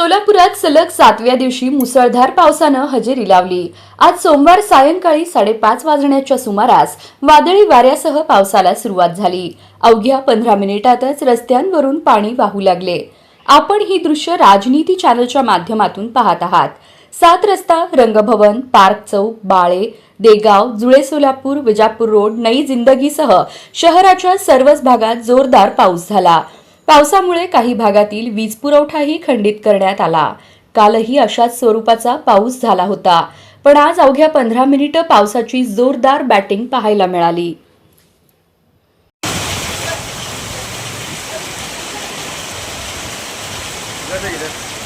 सोलापुरात सलग सातव्या दिवशी मुसळधार पावसानं हजेरी लावली. आज सोमवार सायंकाळी साडेपाच वाजण्याच्या सुमारास वादळी वाऱ्यासह पावसाला सुरुवात झाली. अवघ्या पंधरा मिनिटातच रस्त्यांवरून पाणी वाहू लागले. आपण ही दृश्य राजनीती चॅनलच्या माध्यमातून पाहत आहात. सात रस्ता रंगभवन पार्क चौक बाळे देगाव जुळे सोलापूर विजापूर रोड नई जिंदगीसह शहराच्या सर्वच भागात जोरदार पाऊस झाला. पावसामुळे काही भागातील वीज पुरवठाही खंडित करण्यात आला. कालही अशाच स्वरूपाचा पाऊस झाला होता. पण आज अवघ्या पंधरा मिनिटं पावसाची जोरदार बॅटिंग पाहायला मिळाली. इधर